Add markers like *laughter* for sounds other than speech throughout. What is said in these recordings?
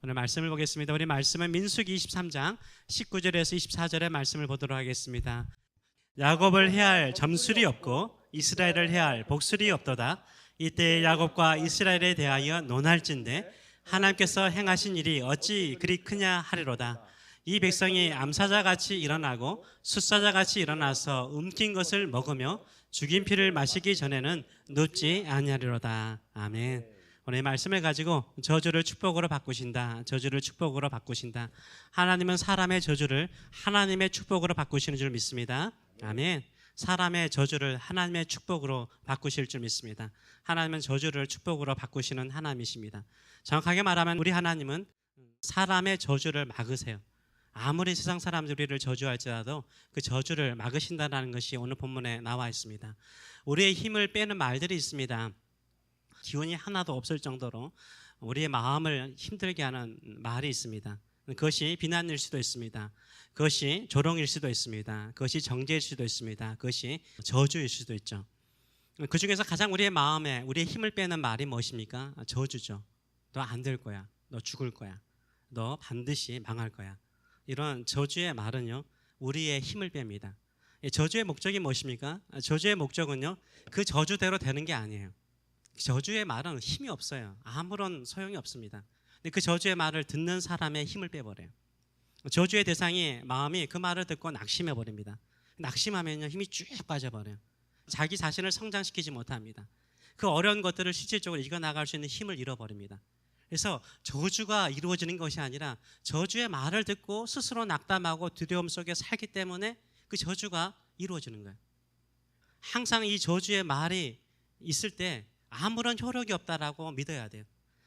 오늘 말씀을 보겠습니다. 우리 말씀은 민수기 23장 19절에서 24절의 말씀을 보도록 하겠습니다. 야곱을 해할 점술이 없고 이스라엘을 해할 복술이 없도다. 이때 야곱과 이스라엘에 대하여 논할진대 하나님께서 행하신 일이 어찌 그리 크냐 하리로다. 이 백성이 암사자 같이 일어나고 숫사자 같이 일어나서 움킨 것을 먹으며 죽인 피를 마시기 전에는 눕지 아니하리로다. 아멘. 오늘 이 말씀을 가지고 저주를 축복으로 바꾸신다. 저주를 축복으로 바꾸신다. 하나님은 사람의 저주를 하나님의 축복으로 바꾸시는 줄 믿습니다. 아멘. 사람의 저주를 하나님의 축복으로 바꾸실 줄 믿습니다. 하나님은 저주를 축복으로 바꾸시는 하나님이십니다. 정확하게 말하면 우리 하나님은 사람의 저주를 막으세요. 아무리 세상 우리를 저주할지라도 그 저주를 막으신다는 것이 오늘 본문에 나와 있습니다. 우리의 힘을 빼는 말들이 있습니다. 기운이 하나도 없을 정도로 우리의 마음을 힘들게 하는 말이 있습니다. 그것이 비난일 수도 있습니다. 그것이 조롱일 수도 있습니다. 그것이 정죄일 수도 있습니다. 그것이 저주일 수도 있죠. 그 중에서 가장 우리의 마음에 우리의 힘을 빼는 말이 무엇입니까? 저주죠. 너 안 될 거야. 너 죽을 거야. 너 반드시 망할 거야. 이런 저주의 말은요, 우리의 힘을 뺍니다. 이 저주의 목적이 무엇입니까? 저주의 목적은요, 그 저주대로 되는 게 아니에요. 저주의 말은 힘이 없어요. 아무런 소용이 없습니다. 근데 그 저주의 말을 듣는 사람의 힘을 빼버려요. 저주의 대상이 마음이 그 말을 듣고 낙심해 버립니다. 낙심하면요 힘이 쭉 빠져버려요. 자기 자신을 성장시키지 못합니다. 그 어려운 것들을 실질적으로 이겨 나갈 수 있는 힘을 잃어버립니다. 그래서 저주가 이루어지는 것이 아니라 저주의 말을 듣고 스스로 낙담하고 두려움 속에 살기 때문에 그 저주가 이루어지는 거예요. 항상 이 저주의 말이 있을 때 아무런 효력이 없다라고 믿어야 돼요.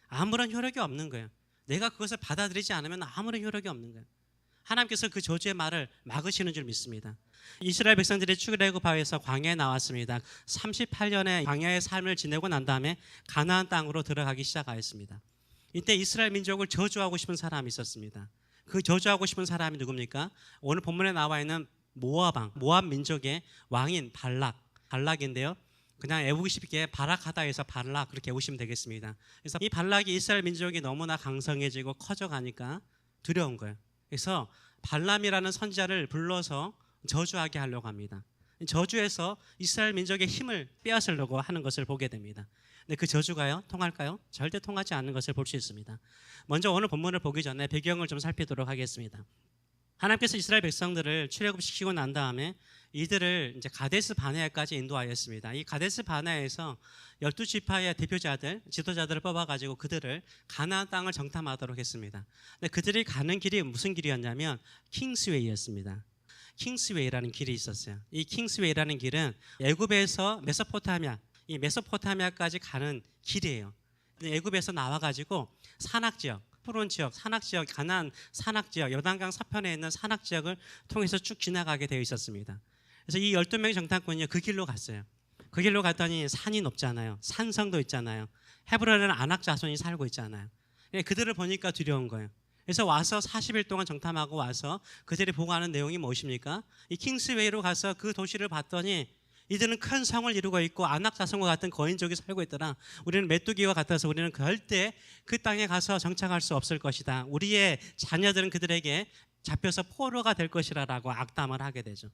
아무런 효력이 없는 거예요. 내가 그것을 받아들이지 않으면 아무런 효력이 없는 거예요. 하나님께서 그 저주의 말을 막으시는 줄 믿습니다. 이스라엘 백성들이 출애굽하여서 광야에 나왔습니다. 38년의 광야의 삶을 지내고 난 다음에 가나안 땅으로 들어가기 시작하였습니다. 이때 이스라엘 민족을 저주하고 싶은 사람이 있었습니다. 그 저주하고 싶은 사람이 누굽니까? 오늘 본문에 나와 있는 모압 왕, 모압 민족의 왕인 발락, 발락인데요. 그냥 애우기 쉽게 바락하다 해서 발락 그렇게 외우시면 되겠습니다. 그래서 이 발락이 이스라엘 민족이 너무나 강성해지고 커져가니까 두려운 거예요. 그래서 발람이라는 선지자를 불러서 저주하게 하려고 합니다. 저주해서 이스라엘 민족의 힘을 빼앗으려고 하는 것을 보게 됩니다. 근데 그 저주가요 통할까요? 절대 통하지 않는 것을 볼 수 있습니다. 먼저 오늘 본문을 보기 전에 배경을 좀 살피도록 하겠습니다. 하나님께서 이스라엘 백성들을 출애굽시키고 난 다음에 이들을 이제 가데스 바네아까지 인도하였습니다. 이 가데스 바네아에서 열두 지파의 대표자들, 지도자들을 뽑아가지고 그들을 가나안 땅을 정탐하도록 했습니다. 근데 그들이 가는 길이 무슨 길이었냐면 킹스웨이였습니다. 킹스웨이라는 길이 있었어요. 이 킹스웨이라는 길은 애굽에서 메소포타미아, 이 메소포타미아까지 가는 길이에요. 애굽에서 나와가지고 산악 지역, 푸른 지역, 산악 지역, 가나안 산악 지역, 요단강 서편에 있는 산악 지역을 통해서 쭉 지나가게 되어 있었습니다. 그래서 이 12명의 정탐꾼이 그 길로 갔어요. 그 길로 갔더니 산이 높잖아요. 산성도 있잖아요. 헤브론에는 안악 자손이 살고 있잖아요. 예, 그들을 보니까 두려운 거예요. 그래서 와서 40일 동안 정탐하고 와서 그들이 보고하는 내용이 무엇입니까? 이 킹스웨이로 가서 그 도시를 봤더니 이들은 큰 성을 이루고 있고 안악 자손과 같은 거인족이 살고 있더라. 우리는 메뚜기와 같아서 우리는 절대 그 땅에 가서 정착할 수 없을 것이다. 우리의 자녀들은 그들에게 잡혀서 포로가 될 것이라라고 악담을 하게 되죠.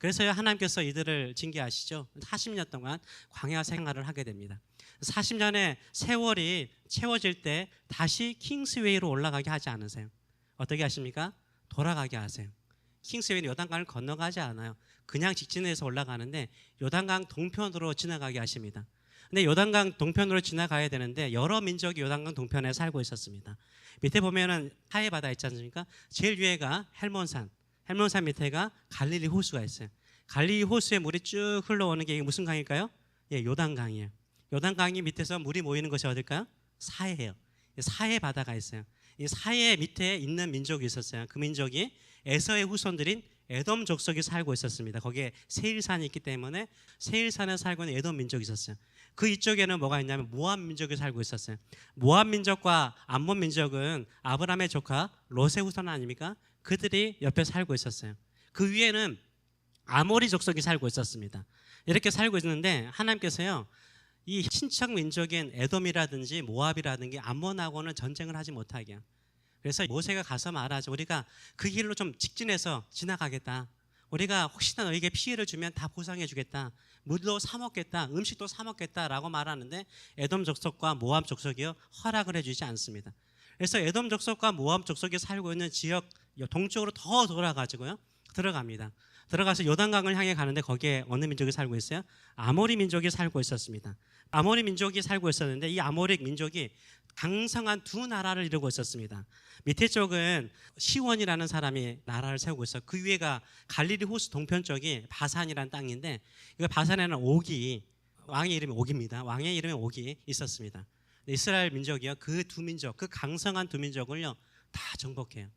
그래서요 하나님께서 이들을 징계하시죠. 40년 동안 광야 생활을 하게 됩니다. 40년의 세월이 채워질 때 다시 킹스웨이로 올라가게 하지 않으세요. 어떻게 하십니까? 돌아가게 하세요. 킹스웨이는 요단강을 건너가지 않아요. 그냥 직진해서 올라가는데 요단강 동편으로 지나가게 하십니다. 근데 요단강 동편으로 지나가야 되는데 여러 민족이 요단강 동편에 살고 있었습니다. 밑에 보면은 하해 바다 있지 않습니까? 제일 위에가 헬몬산, 헬몬산 밑에가 갈릴리 호수가 있어요. 갈릴리 호수에 물이 쭉 흘러오는 게 무슨 강일까요? 예, 요단강이에요. 요단강이 밑에서 물이 모이는 것이 어딜까요? 사해예요. 사해 바다가 있어요. 이 사해 밑에 있는 민족이 있었어요. 그 민족이 에서의 후손들인 에돔 족속이 살고 있었습니다. 거기에 세일산이 있기 때문에 세일산에 살고 있는 에돔 민족이 있었어요. 그 이쪽에는 뭐가 있냐면 모압 민족이 살고 있었어요. 모압 민족과 암몬 민족은 아브라함의 조카 롯의 후손 아닙니까? 그들이 옆에 살고 있었어요. 그 위에는 아모리 족속이 살고 있었습니다. 이렇게 살고 있는데 하나님께서요. 이 친척 민족인 에돔이라든지 모압이라든지 암몬하고는 전쟁을 하지 못하게. 그래서 모세가 가서 말하죠. 우리가 그 길로 좀 직진해서 지나가겠다. 우리가 혹시나 너에게 피해를 주면 다 보상해 주겠다. 물도 사 먹겠다. 음식도 사 먹겠다라고 말하는데 에돔 족속과 모압 족속이요 허락을 해 주지 않습니다. 그래서 에돔 족속과 모압 족속이 살고 있는 지역 동쪽으로 더 돌아가지고요 들어갑니다. 들어가서 요단강을 향해 가는데 거기에 어느 민족이 살고 있어요? 아모리 민족이 살고 있었습니다. 아모리 민족이 살고 있었는데 이 아모리 민족이 강성한 두 나라를 이루고 있었습니다. 밑에 쪽은 시원이라는 사람이 나라를 세우고 있어. 그 위에가 갈릴리 호수 동편 쪽이 바산이라는 땅인데 그 바산에는 옥이 왕의 이름이 옥입니다. 왕의 이름이 옥이 있었습니다. 이스라엘 민족이요 그 두 민족, 그 강성한 두 민족을요 다 정복해요.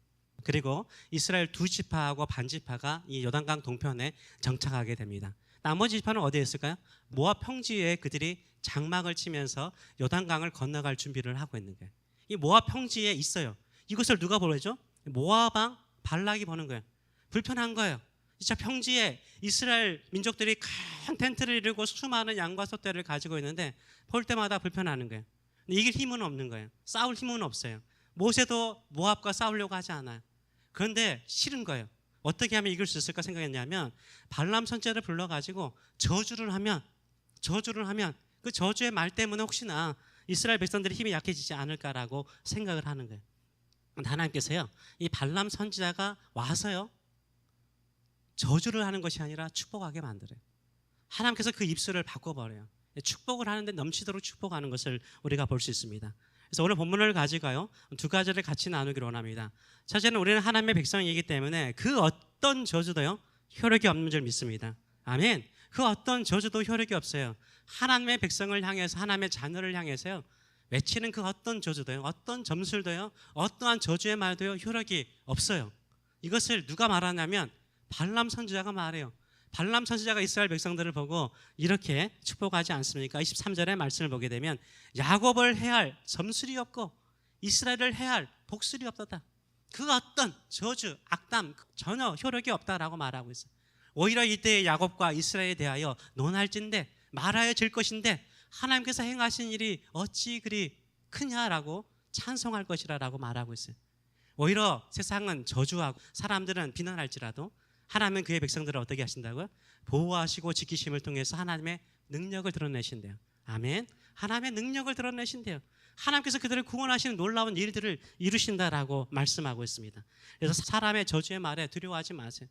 그리고 이스라엘 두 지파하고 반 지파가 이 요단강 동편에 정착하게 됩니다. 나머지 지파는 어디에 있을까요? 모압 평지에 그들이 장막을 치면서 요단강을 건너갈 준비를 하고 있는 거예요. 이 모압 평지에 있어요. 이것을 누가 보내죠? 모압왕 발락이 보는 거예요. 불편한 거예요. 진짜 평지에 이스라엘 민족들이 큰 텐트를 이루고 수많은 양과 소떼를 가지고 있는데 볼 때마다 불편하는 거예요. 이길 힘은 없는 거예요. 싸울 힘은 없어요. 모세도 모압과 싸우려고 하지 않아요. 그런데 싫은 거예요. 어떻게 하면 이길 수 있을까 생각했냐면 발람 선제를 불러가지고 저주를 하면 저주를 하면 그 저주의 말 때문에 혹시나 이스라엘 백성들의 힘이 약해지지 않을까라고 생각을 하는 거예요. 하나님께서요 이 발람 선지자가 와서요 저주를 하는 것이 아니라 축복하게 만들어요. 하나님께서 그 입술을 바꿔버려요. 축복을 하는데 넘치도록 축복하는 것을 우리가 볼 수 있습니다. 그래서 오늘 본문을 가지고요 두 가지를 같이 나누기로 원합니다. 첫째는 우리는 하나님의 백성이기 때문에 그 어떤 저주도요 효력이 없는 줄 믿습니다. 아멘. 그 어떤 저주도 효력이 없어요. 하나님의 백성을 향해서 하나님의 자녀를 향해서요 외치는 그 어떤 저주도요 어떤 점술도요 어떠한 저주의 말도요 효력이 없어요. 이것을 누가 말하냐면 발람 선지자가 말해요. 발람 선지자가 이스라엘 백성들을 보고 이렇게 축복하지 않습니까? 23절의 말씀을 보게 되면 야곱을 해할 점술이 없고 이스라엘을 해할 복술이 없었다. 그 어떤 저주, 악담 전혀 효력이 없다라고 말하고 있어요. 오히려 이때 야곱과 이스라엘에 대하여 논할진데 말하여 질 것인데 하나님께서 행하신 일이 어찌 그리 크냐라고 찬송할 것이라라고 말하고 있어요. 오히려 세상은 저주하고 사람들은 비난할지라도 하나님은 그의 백성들을 어떻게 하신다고요? 보호하시고 지키심을 통해서 하나님의 능력을 드러내신대요. 아멘. 하나님의 능력을 드러내신대요. 하나님께서 그들을 구원하시는 놀라운 일들을 이루신다라고 말씀하고 있습니다. 그래서 사람의 저주의 말에 두려워하지 마세요.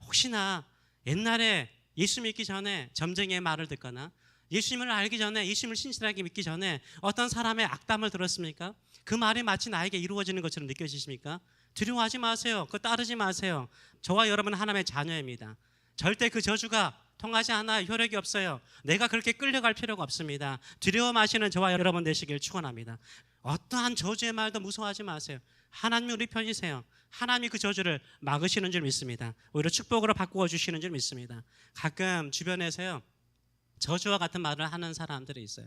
혹시나 옛날에 예수 믿기 전에 점쟁이의 말을 듣거나 예수님을 알기 전에 예수님을 신실하게 믿기 전에 어떤 사람의 악담을 들었습니까? 그 말이 마치 나에게 이루어지는 것처럼 느껴지십니까? 두려워하지 마세요. 그거 따르지 마세요. 저와 여러분은 하나님의 자녀입니다. 절대 그 저주가 통하지 않아 효력이 없어요. 내가 그렇게 끌려갈 필요가 없습니다. 두려워 마시는 저와 여러분 되시길 축원합니다. 어떠한 저주의 말도 무서워하지 마세요. 하나님이 우리 편이세요. 하나님이 그 저주를 막으시는 줄 믿습니다. 오히려 축복으로 바꾸어 주시는 줄 믿습니다. 가끔 주변에서요 저주와 같은 말을 하는 사람들이 있어요.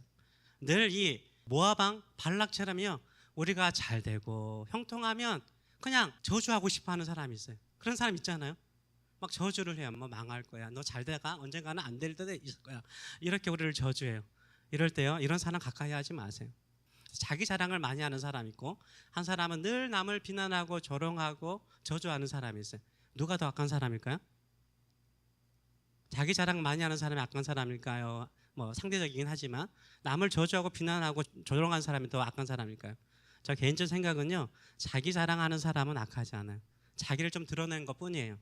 늘 이 모아방 발락처럼요 우리가 잘 되고 형통하면 그냥 저주하고 싶어 하는 사람이 있어요. 그런 사람 있잖아요. 막 저주를 해요. 뭐 망할 거야. 너잘 되다가 언젠가는 안 될 때도 있을 거야. 이렇게 우리를 저주해요. 이럴 때요. 이런 사람 가까이 하지 마세요. 자기 자랑을 많이 하는 사람 있고 한 사람은 늘 남을 비난하고 조롱하고 저주하는 사람이 있어요. 누가 더 악한 사람일까요? 자기 자랑 많이 하는 사람이 악한 사람일까요? 뭐 상대적이긴 하지만 남을 저주하고 비난하고 조롱하는 사람이 더 악한 사람일까요? 저 개인적 생각은요. 자기 자랑하는 사람은 악하지 않아요. 자기를 좀 드러낸 것 뿐이에요.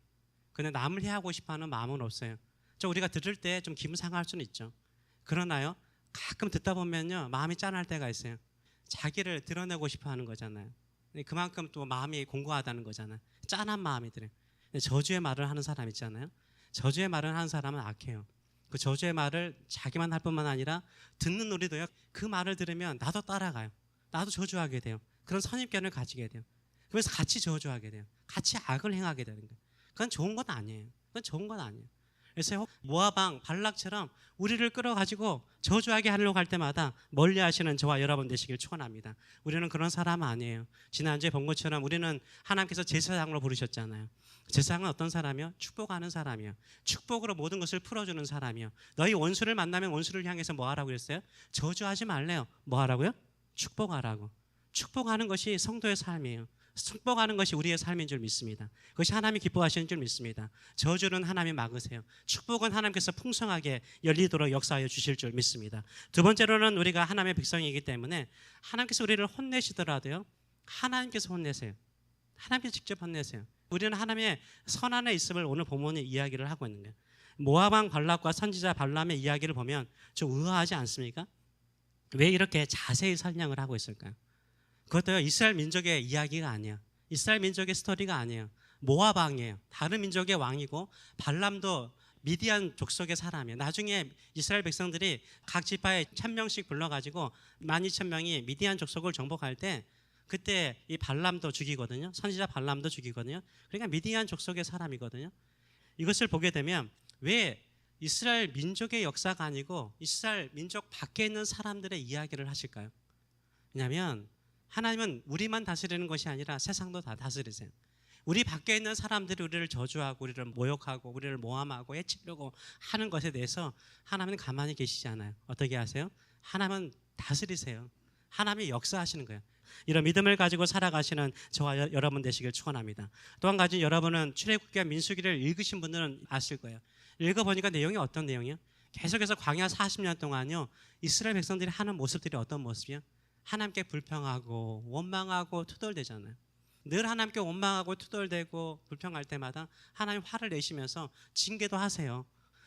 근데 남을 해하고 싶어하는 마음은 없어요. 저 우리가 들을 때 좀 기분 상할 수는 있죠. 그러나요. 가끔 듣다 보면요 마음이 짠할 때가 있어요. 자기를 드러내고 싶어 하는 거잖아요. 그만큼 또 마음이 공고하다는 거잖아요. 짠한 마음이 들어요. 저주의 말을 하는 사람 있잖아요. 저주의 말을 하는 사람은 악해요. 그 저주의 말을 자기만 할 뿐만 아니라 듣는 우리도요. 그 말을 들으면 나도 따라가요. 나도 저주하게 돼요. 그런 선입견을 가지게 돼요. 그래서 같이 저주하게 돼요. 같이 악을 행하게 되는 거예요. 그건 좋은 건 아니에요. 그건 좋은 건 아니에요. 그래서 모아방 발락처럼 우리를 끌어가지고 저주하게 하려고 할 때마다 멀리하시는 저와 여러분 되시길 축원합니다. 우리는 그런 사람 아니에요. 지난주에 본 것처럼 우리는 하나님께서 제사장으로 부르셨잖아요. 제사장은 어떤 사람이요? 축복하는 사람이요. 축복으로 모든 것을 풀어주는 사람이요. 너희 원수를 만나면 원수를 향해서 뭐 하라고 그랬어요? 저주하지 말래요. 뭐 하라고요? 축복하라고. 축복하는 것이 성도의 삶이에요. 축복하는 것이 우리의 삶인 줄 믿습니다. 그것이 하나님이 기뻐하시는 줄 믿습니다. 저주는 하나님이 막으세요. 축복은 하나님께서 풍성하게 열리도록 역사하여 주실 줄 믿습니다. 두 번째로는 우리가 하나님의 백성이기 때문에 하나님께서 우리를 혼내시더라도요. 하나님께서 혼내세요. 하나님께서 직접 혼내세요. 우리는 하나님의 선안에 있음을 오늘 본문에 이야기를 하고 있는 거예요. 모아방 발락과 선지자 발람의 이야기를 보면 좀 의아하지 않습니까? 왜 이렇게 자세히 설명을 하고 있을까요? 그것도 이스라엘 민족의 이야기가 아니에요. 이스라엘 민족의 스토리가 아니에요. 모압 왕이에요. 다른 민족의 왕이고 발람도 미디안 족속의 사람이에요. 나중에 이스라엘 백성들이 각 지파에 천 명씩 불러가지고 만 이천 명이 미디안 족속을 정복할 때 그때 이 발람도 죽이거든요. 선지자 발람도 죽이거든요. 그러니까 미디안 족속의 사람이거든요. 이것을 보게 되면 왜 이스라엘 민족의 역사가 아니고 이스라엘 민족 밖에 있는 사람들의 이야기를 하실까요? 왜냐하면 하나님은 우리만 다스리는 것이 아니라 세상도 다 다스리세요. 우리 밖에 있는 사람들이 우리를 저주하고 우리를 모욕하고 우리를 모함하고 해치려고 하는 것에 대해서 하나님은 가만히 계시지 않아요. 어떻게 하세요? 하나님은 다스리세요. 하나님이 역사하시는 거예요. 이런 믿음을 가지고 살아가시는 저와 여, 여러분 되시길 축원합니다. 또 한 가지 여러분은 출애굽기와 민수기를 읽으신 분들은 아실 거예요. 읽어보니까 내용이 어떤 내용이요? 계속해서 광야 40년 동안요 이스라엘 백성들이 하는 모습들이 어떤 모습이요? 하나님께 불평하고 원망하고 투덜대잖아요. 늘 하나님께 원망하고 투덜대고 불평할 때마다 하나님 화를 내시면서 징계도 하세요.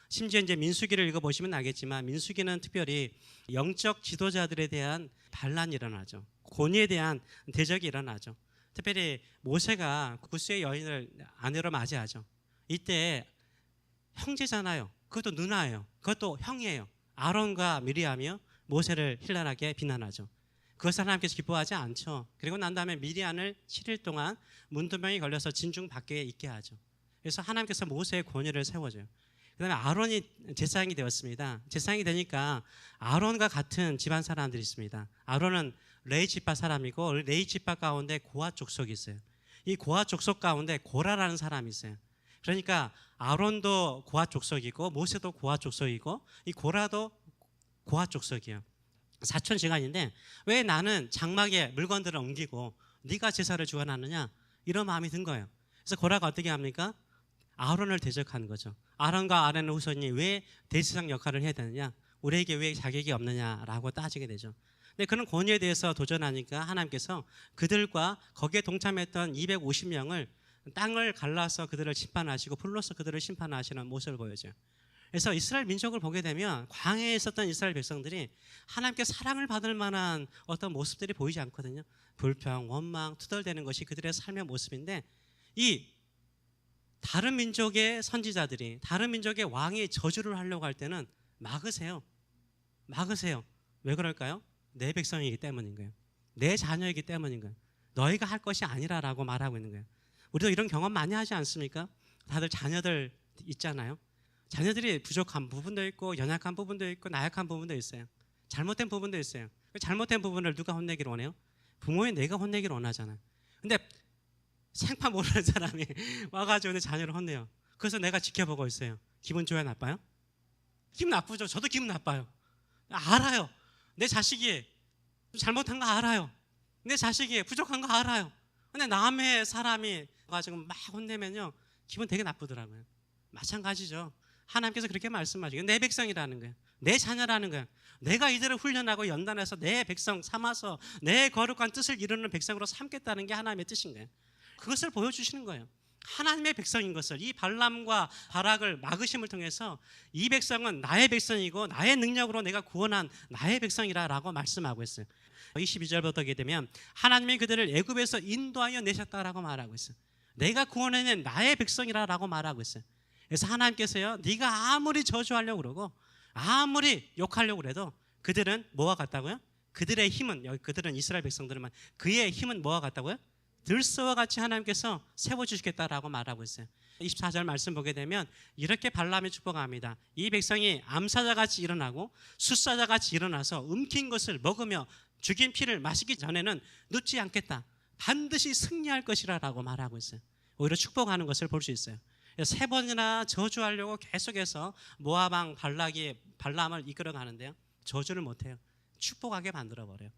심지어 이제 민수기를 읽어보시면 알겠지만 민수기는 특별히 영적 지도자들에 대한 반란이 일어나죠. 권위에 대한 대적이 일어나죠. 특별히 모세가 구스의 여인을 아내로 맞이하죠. 이때 형제잖아요. 그것도 누나예요. 그것도 형이에요. 아론과 미리암이요 모세를 힐난하게 비난하죠. 그것을 하나님께서 기뻐하지 않죠. 그리고 난 다음에 미리안을 7일 동안 문두병이 걸려서 진중 밖에 있게 하죠. 그래서 하나님께서 모세의 권위를 세워줘요. 그 다음에 아론이 제사장이 되었습니다. 제사장이 되니까 아론과 같은 집안 사람들이 있습니다. 아론은 레이 지파 사람이고 레이 지파 가운데 고아 족속이 있어요. 이 고아 족속 가운데 고라라는 사람이 있어요. 그러니까 아론도 고아 족속이고 모세도 고아 족속이고 이 고라도 고아 족속이에요. 사촌 시간인데 왜 나는 장막에 물건들을 옮기고 네가 제사를 주관하느냐 이런 마음이 든 거예요. 그래서 고라가 어떻게 합니까? 아론을 대적하는 거죠. 아론과 아론의 후손이 왜 대제사장 역할을 해야 되느냐? 우리에게 왜 자격이 없느냐라고 따지게 되죠. 근데 그런 권위에 대해서 도전하니까 하나님께서 그들과 거기에 동참했던 250명을 땅을 갈라서 그들을 심판하시고 불로서 그들을 심판하시는 모습을 보여줘요. 그래서 이스라엘 민족을 보게 되면 광야에 있었던 이스라엘 백성들이 하나님께 사랑을 받을 만한 어떤 모습들이 보이지 않거든요. 불평, 원망, 투덜대는 것이 그들의 삶의 모습인데 이 다른 민족의 선지자들이 다른 민족의 왕이 저주를 하려고 할 때는 막으세요. 막으세요. 왜 그럴까요? 내 백성이기 때문인 거예요. 내 자녀이기 때문인 거예요. 너희가 할 것이 아니라라고 말하고 있는 거예요. 우리도 이런 경험 많이 하지 않습니까? 다들 자녀들 있잖아요. 자녀들이 부족한 부분도 있고 연약한 부분도 있고 나약한 부분도 있어요. 잘못된 부분도 있어요. 그 잘못된 부분을 누가 혼내기를 원해요? 부모인 내가 혼내기를 원하잖아요. 근데 생판 모르는 사람이 *laughs* 와가지고 내 자녀를 혼내요. 그래서 내가 지켜보고 있어요. 기분 좋아요, 나빠요? 기분 나쁘죠. 저도 기분 나빠요. 알아요. 내 자식이 잘못한 거 알아요. 내 자식이 부족한 거 알아요. 근데 남의 사람이 가지고 막 혼내면요 기분 되게 나쁘더라고요. 마찬가지죠. 하나님께서 그렇게 말씀하시고 내 백성이라는 거예요. 내 자녀라는 거예요. 내가 이들을 훈련하고 연단해서 내 백성 삼아서 내 거룩한 뜻을 이루는 백성으로 삼겠다는 게 하나님의 뜻인 거예요. 그것을 보여주시는 거예요. 하나님의 백성인 것을 이 발람과 바락을 막으심을 통해서 이 백성은 나의 백성이고 나의 능력으로 내가 구원한 나의 백성이라라고 말씀하고 있어요. 22절부터 보게 되면 하나님이 그들을 애굽에서 인도하여 내셨다라고 말하고 있어요. 내가 구원해낸 나의 백성이라라고 말하고 있어요. 그래서 하나님께서요, 네가 아무리 저주하려고 그러고 아무리 욕하려고 그래도 그들은 뭐와 같다고요? 그들의 힘은 여기 그들은 이스라엘 백성들만 그의 힘은 뭐와 같다고요? 들소와 같이 하나님께서 세워 주시겠다라고 말하고 있어요. 24절 말씀 보게 되면 이렇게 발람이 축복합니다. 이 백성이 암사자 같이 일어나고 숫사자 같이 일어나서 움킨 것을 먹으며 죽인 피를 마시기 전에는 눕지 않겠다. 반드시 승리할 것이라라고 말하고 있어요. 오히려 축복하는 것을 볼 수 있어요. 세 번이나 저주하려고 계속해서 모아방 발락이 발람을 이끌어 가는데요. 저주를 못 해요. 축복하게 만들어 버려요.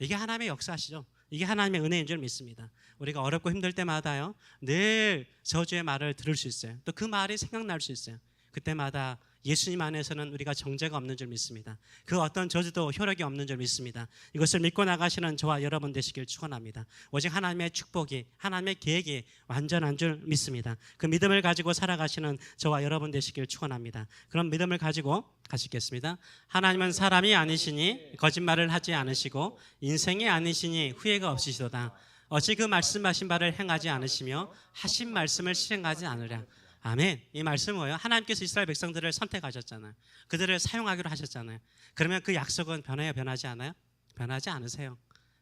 이게 하나님의 역사시죠. 이게 하나님의 은혜인 줄 믿습니다. 우리가 어렵고 힘들 때마다요. 늘 저주의 말을 들을 수 있어요. 또 그 말이 생각날 수 있어요. 그때마다 예수님 안에서는 우리가 정죄가 없는 줄 믿습니다. 그 어떤 저주도 효력이 없는 줄 믿습니다. 이것을 믿고 나가시는 저와 여러분 되시길 축원합니다. 오직 하나님의 축복이 하나님의 계획이 완전한 줄 믿습니다. 그 믿음을 가지고 살아가시는 저와 여러분 되시길 축원합니다. 그런 믿음을 가지고 가시겠습니다. 하나님은 사람이 아니시니 거짓말을 하지 않으시고 인생이 아니시니 후회가 없으시도다. 어찌 그 말씀하신 바를 행하지 않으시며 하신 말씀을 실행하지 않으랴. 아멘. 이 말씀은 뭐예요? 하나님께서 이스라엘 백성들을 선택하셨잖아요. 그들을 사용하기로 하셨잖아요. 그러면 그 약속은 변해요, 변하지 않아요? 변하지 않으세요.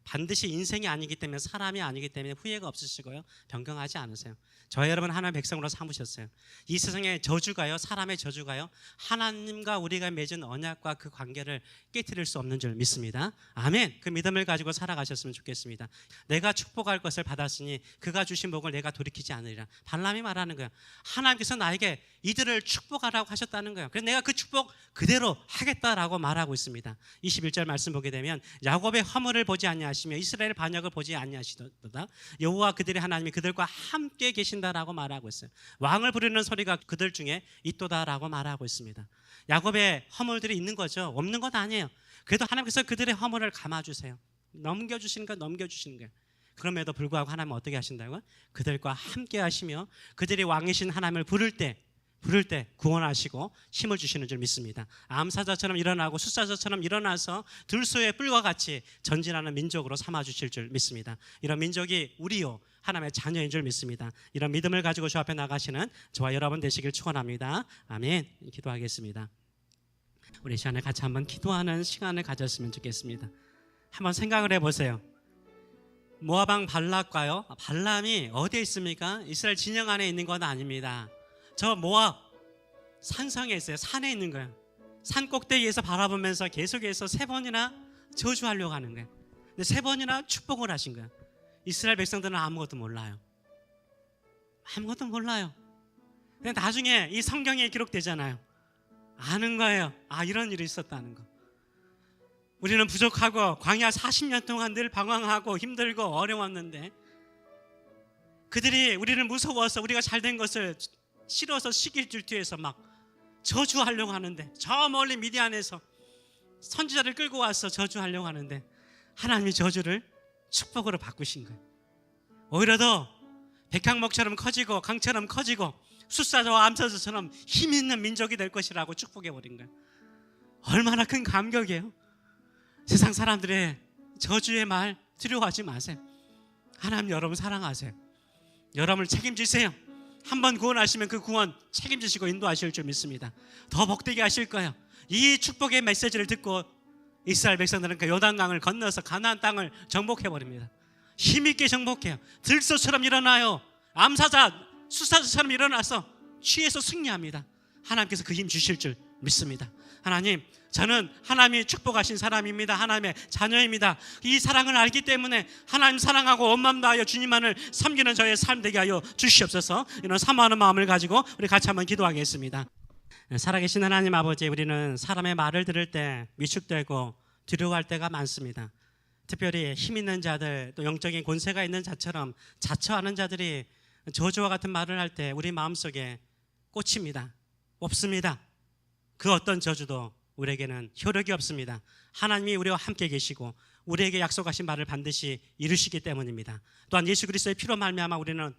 반드시 인생이 아니기 때문에 사람이 아니기 때문에 후회가 없으시고요. 변경하지 않으세요. 저희 여러분 하나님 백성으로 삼으셨어요. 이 세상의 저주가요, 사람의 저주가요, 하나님과 우리가 맺은 언약과 그 관계를 깨뜨릴 수 없는 줄 믿습니다. 아멘. 그 믿음을 가지고 살아가셨으면 좋겠습니다. 내가 축복할 것을 받았으니 그가 주신 복을 내가 돌이키지 않으리라. 발람이 말하는 거예요. 하나님께서 나에게 이들을 축복하라고 하셨다는 거예요. 그래서 내가 그 축복 그대로 하겠다라고 말하고 있습니다. 21절 말씀 보게 되면 야곱의 허물을 보지 아니하 시며 이스라엘 반역을 보지 아니하시도다. 여호와 그들의 하나님이 그들과 함께 계신다라고 말하고 있어요. 왕을 부르는 소리가 그들 중에 있도다라고 말하고 있습니다. 야곱의 허물들이 있는 거죠. 없는 것 아니에요. 그래도 하나님께서 그들의 허물을 감아주세요. 넘겨주시는 거 넘겨주시는 거예요. 그럼에도 불구하고 하나님은 어떻게 하신다고요? 그들과 함께 하시며 그들이 왕이신 하나님을 부를 때 부를 때 구원하시고 힘을 주시는 줄 믿습니다. 암사자처럼 일어나고 숫사자처럼 일어나서 들소의 뿔과 같이 전진하는 민족으로 삼아 주실 줄 믿습니다. 이런 민족이 우리요 하나님의 자녀인 줄 믿습니다. 이런 믿음을 가지고 주 앞에 나가시는 저와 여러분 되시길 축원합니다. 아멘. 기도하겠습니다. 우리 이 시간에 같이 한번 기도하는 시간을 가졌으면 좋겠습니다. 한번 생각을 해보세요. 모아방 발락과요. 발람이 어디에 있습니까? 이스라엘 진영 안에 있는 건 아닙니다. 저 모압 산성에 있어요. 산에 있는 거예요. 산 꼭대기에서 바라보면서 계속해서 세 번이나 저주하려고 하는 거예요. 근데 세 번이나 축복을 하신 거예요. 이스라엘 백성들은 아무것도 몰라요. 아무것도 몰라요. 근데 나중에 이 성경에 기록되잖아요. 아는 거예요. 아 이런 일이 있었다는 거. 우리는 부족하고 광야 40년 동안 늘 방황하고 힘들고 어려웠는데 그들이 우리를 무서워서 우리가 잘 된 것을 싫어서 시길 질투해서 막 저주하려고 하는데 저 멀리 미디안에서 선지자를 끌고 와서 저주하려고 하는데 하나님이 저주를 축복으로 바꾸신 거예요. 오히려 더 백향목처럼 커지고 강처럼 커지고 숫사자와 암사자처럼 힘 있는 민족이 될 것이라고 축복해 버린 거예요. 얼마나 큰 감격이에요. 세상 사람들의 저주의 말 두려워하지 마세요. 하나님 여러분 사랑하세요. 여러분을 책임지세요. 한 번 구원하시면 그 구원 책임지시고 인도하실 줄 믿습니다. 더 복되게 하실 거예요. 이 축복의 메시지를 듣고 이스라엘 백성들은 그 요단강을 건너서 가나안 땅을 정복해 버립니다. 힘 있게 정복해요. 들소처럼 일어나요. 암사자, 수사자처럼 일어나서 취해서 승리합니다. 하나님께서 그 힘 주실 줄 믿습니다. 하나님, 저는 하나님이 축복하신 사람입니다. 하나님의 자녀입니다. 이 사랑을 알기 때문에 하나님 사랑하고 온맘 다하여 주님만을 섬기는 저의 삶 되게 하여 주시옵소서. 이런 사모하는 마음을 가지고 우리 같이 한번 기도하겠습니다. 살아계신 하나님 아버지, 우리는 사람의 말을 들을 때 위축되고 두려워할 때가 많습니다. 특별히 힘 있는 자들, 또 영적인 권세가 있는 자처럼 자처하는 자들이 저주와 같은 말을 할 때 우리 마음속에 꽂힙니다. 없습니다. 그 어떤 저주도 우리에게는 효력이 없습니다. 하나님이 우리와 함께 계시고 우리에게 약속하신 말을 반드시 이루시기 때문입니다. 또한 예수 그리스도의 피로 말미암아 우리는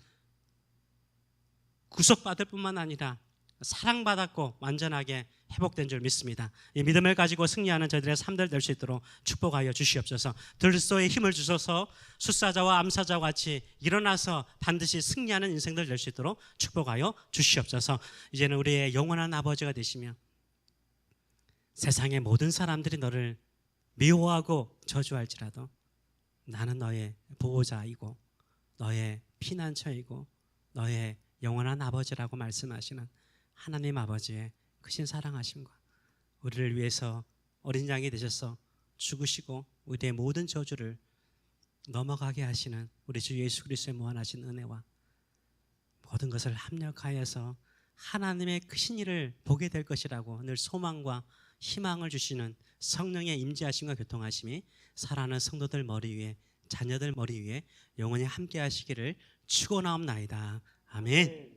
구속받을 뿐만 아니라 사랑받았고 완전하게 회복된 줄 믿습니다. 이 믿음을 가지고 승리하는 저들의 삶들 될 수 있도록 축복하여 주시옵소서. 들소의 힘을 주셔서 숫사자와 암사자와 같이 일어나서 반드시 승리하는 인생들 될 수 있도록 축복하여 주시옵소서. 이제는 우리의 영원한 아버지가 되시며 세상의 모든 사람들이 너를 미워하고 저주할지라도 나는 너의 보호자이고 너의 피난처이고 너의 영원한 아버지라고 말씀하시는 하나님 아버지의 크신 사랑하심과 우리를 위해서 어린 양이 되셔서 죽으시고 우리의 모든 저주를 넘어가게 하시는 우리 주 예수 그리스도의 무한하신 은혜와 모든 것을 합력하여서 하나님의 크신 일을 보게 될 것이라고 늘 소망과 희망을 주시는 성령의 임재하심과 교통하심이 살아가는 성도들 머리 위에 자녀들 머리 위에 영원히 함께 하시기를 축원하옵나이다. 아멘.